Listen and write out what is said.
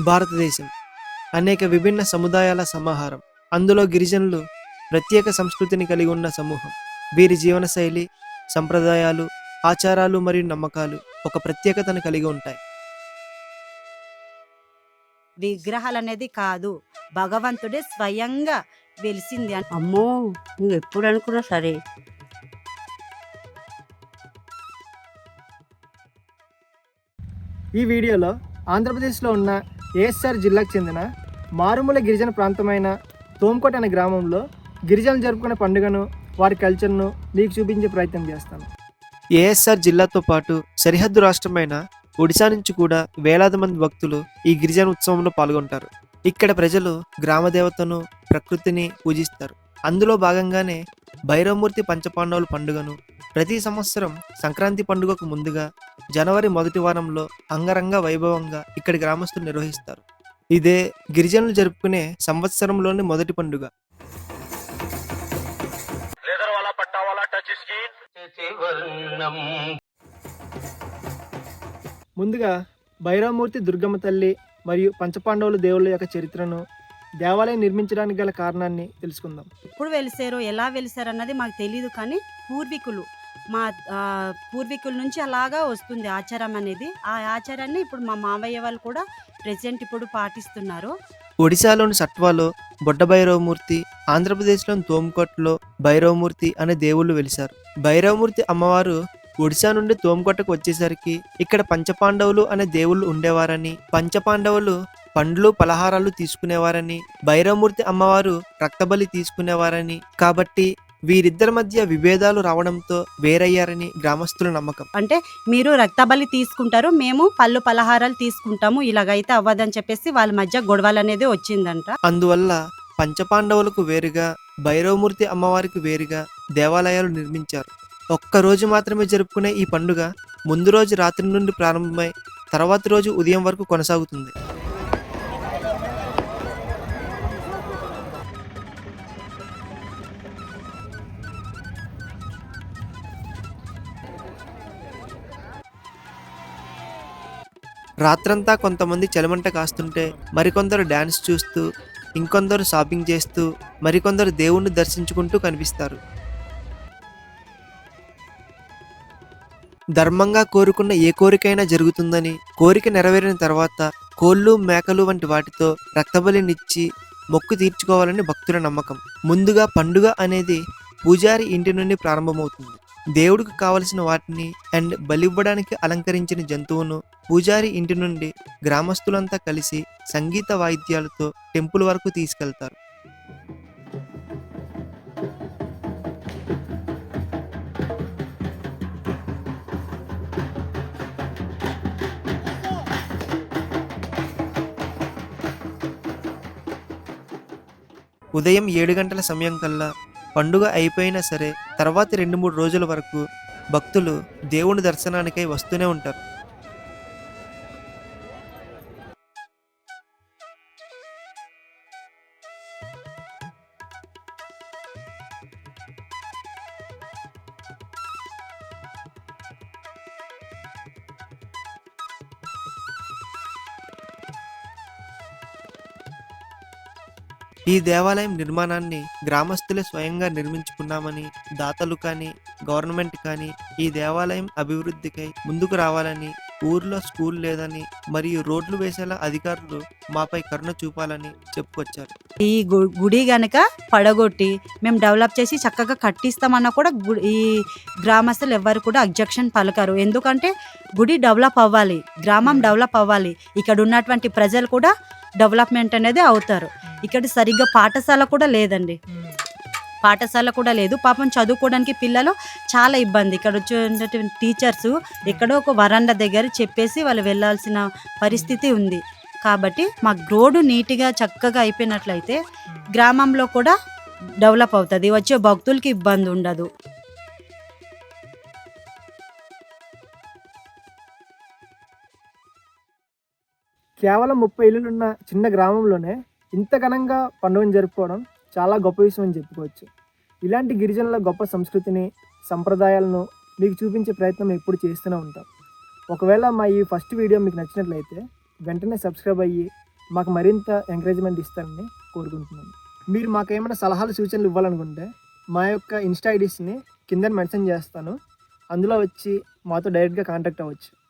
భారతదేశం. అనేక విభిన్న సముదాయాల సమాహారం. అందులో గిరిజనులు ప్రత్యేక సంస్కృతిని కలిగి ఉన్న సమూహం. వీరి జీవనశైలి సంప్రదాయాలు ఆచారాలు మరియు నమ్మకాలు ఒక ప్రత్యేకతను కలిగి ఉంటాయి. విగ్రహాలు అనేది కాదు. భగవంతుడే స్వయంగా వెలిసింది అని. అమ్మో నువ్వు ఎప్పుడు అనుకున్నా సరే. ఈ వీడియోలో ఆంధ్రప్రదేశ్లో ఉన్న ఏఎస్ఆర్ జిల్లాకు చెందిన మారుమూల గిరిజన ప్రాంతమైన తోంకోట అనే గ్రామంలో గిరిజనులు జరుపుకునే పండుగను వారి కల్చర్ను మీకు చూపించే ప్రయత్నం చేస్తాను. ఏఎస్ఆర్ జిల్లాతో పాటు సరిహద్దు రాష్ట్రమైన ఒడిశా నుంచి కూడా వేలాది మంది భక్తులు ఈ గిరిజన ఉత్సవంలో పాల్గొంటారు. ఇక్కడ ప్రజలు గ్రామ దేవతను ప్రకృతిని పూజిస్తారు. అందులో భాగంగానే భైరవమూర్తి పంచపాండవుల పండుగను ప్రతి సంవత్సరం సంక్రాంతి పండుగకు ముందుగా జనవరి మొదటి వారంలో అంగరంగ వైభవంగా ఇక్కడి గ్రామస్తులు నిర్వహిస్తారు. ఇదే గిరిజనులు జరుపుకునే సంవత్సరంలోని మొదటి పండుగ. ముందుగా భైరవమూర్తి దుర్గమ్మ తల్లి మరియు పంచపాండవుల దేవుళ్ళ యొక్క చరిత్రను దేవాలయం నిర్మించడానికి గల కారణాన్ని తెలుసుకుందాం. ఎప్పుడు వెలిసారో ఎలా వెలిసారు అన్నది మాకు తెలియదు కానీ పూర్వీకులు మా పూర్వీకుల నుంచి అలాగా వస్తుంది ఆచారం అనేది. ఆ ఆచారాన్ని ఇప్పుడు మా మావయ్య వాళ్ళు కూడా ప్రెసెంట్ ఇప్పుడు పాటిస్తున్నారు. ఒడిశాలోని సట్వాలో బొడ్డ భైరవమూర్తి ఆంధ్రప్రదేశ్లోని తోమకొట్టలో భైరవమూర్తి అనే దేవుళ్ళు వెలిశారు. భైరవమూర్తి అమ్మవారు ఒడిశా నుండి తోమకొట్టకు వచ్చేసరికి ఇక్కడ పంచపాండవులు అనే దేవుళ్ళు ఉండేవారని పంచపాండవులు పండ్లు పలహారాలు తీసుకునేవారని భైరవమూర్తి అమ్మవారు రక్తబలి తీసుకునేవారని. కాబట్టి వీరిద్దరి మధ్య విభేదాలు రావడంతో వేరయ్యారని గ్రామస్తుల నమ్మకం. అంటే మీరు రక్తబలి తీసుకుంటారు మేము పళ్ళు పలహారాలు తీసుకుంటాము ఇలాగైతే అవ్వదని చెప్పేసి వాళ్ళ మధ్య గొడవలు అనేది వచ్చిందంట. అందువల్ల పంచపాండవులకు వేరుగా భైరవమూర్తి అమ్మవారికి వేరుగా దేవాలయాలు నిర్మించారు. ఒక్క రోజు మాత్రమే జరుపుకునే ఈ పండుగ ముందు రోజు రాత్రి నుండి ప్రారంభమై తర్వాతి రోజు ఉదయం వరకు కొనసాగుతుంది. రాత్రంతా కొంతమంది చలిమంట కాస్తుంటే మరికొందరు డ్యాన్స్ చూస్తూ ఇంకొందరు షాపింగ్ చేస్తూ మరికొందరు దేవుణ్ణి దర్శించుకుంటూ కనిపిస్తారు. ధర్మంగా కోరుకున్న ఏ కోరికైనా జరుగుతుందని కోరిక నెరవేరిన తర్వాత కోళ్ళు మేకలు వంటి వాటితో రక్తబలినిచ్చి మొక్కు తీర్చుకోవాలని భక్తుల నమ్మకం. ముందుగా పండుగ అనేది పూజారి ఇంటి నుండి ప్రారంభమవుతుంది. దేవుడికి కావలసిన వాటిని అండ్ బలివ్వడానికి అలంకరించిన జంతువును పూజారి ఇంటి నుండి గ్రామస్తులంతా కలిసి సంగీత వాయిద్యాలతో టెంపుల్ వరకు తీసుకెళ్తారు. ఉదయం ఏడు గంటల సమయం కల్లా పండుగ అయిపోయినా సరే తర్వాతి రెండు మూడు రోజుల వరకు భక్తులు దేవుని దర్శనానికై వస్తూనే ఉంటారు. ఈ దేవాలయం నిర్మాణాన్ని గ్రామస్తులే స్వయంగా నిర్మించుకున్నామని దాతలు కానీ గవర్నమెంట్ కానీ ఈ దేవాలయం అభివృద్ధికై ముందుకు రావాలని ఊర్లో స్కూల్ లేదని మరియు రోడ్లు వేసేలా అధికారులు మాపై కరుణ చూపాలని చెప్పుకొచ్చారు. ఈ గుడి గనక పడగొట్టి మేము డెవలప్ చేసి చక్కగా కట్టిస్తామన్నా కూడా ఈ గ్రామస్తులు ఎవ్వరు కూడా అబ్జెక్షన్ పలకరు. ఎందుకంటే గుడి డెవలప్ అవ్వాలి గ్రామం డెవలప్ అవ్వాలి. ఇక్కడ ఉన్నటువంటి ప్రజలు కూడా డెవలప్మెంట్ అనేది అవుతారు. ఇక్కడ సరిగ్గా పాఠశాల కూడా లేదండి. పాఠశాల కూడా లేదు. పాపం చదువుకోవడానికి పిల్లలు చాలా ఇబ్బంది. ఇక్కడ వచ్చేటువంటి టీచర్స్ ఎక్కడో ఒక వరండా దగ్గర చెప్పేసి వాళ్ళు వెళ్ళాల్సిన పరిస్థితి ఉంది. కాబట్టి మా రోడ్డు నీట్గా చక్కగా అయిపోయినట్లయితే గ్రామంలో కూడా డెవలప్ అవుతుంది. వచ్చే భక్తులకి ఇబ్బంది ఉండదు. కేవలం ముప్పై ఇల్లులున్న చిన్న గ్రామంలోనే ఇంత ఘనంగా పండుగను జరుపుకోవడం చాలా గొప్ప విషయం అని చెప్పుకోవచ్చు. ఇలాంటి గిరిజనుల గొప్ప సంస్కృతిని సంప్రదాయాలను మీకు చూపించే ప్రయత్నం ఎప్పుడు చేస్తూనే ఉంటాం. ఒకవేళ మా ఈ ఫస్ట్ వీడియో మీకు నచ్చినట్లయితే వెంటనే సబ్స్క్రైబ్ అయ్యి మాకు మరింత ఎంకరేజ్మెంట్ ఇస్తారని కోరుకుంటున్నాను మీరు మాకు ఏమైనా సలహాలు సూచనలు ఇవ్వాలనుకుంటే మా యొక్క ఇన్స్టా ఐడీస్ని కింద మెన్షన్ చేస్తాను. అందులో వచ్చి మాతో డైరెక్ట్గా కాంటాక్ట్ అవ్వచ్చు.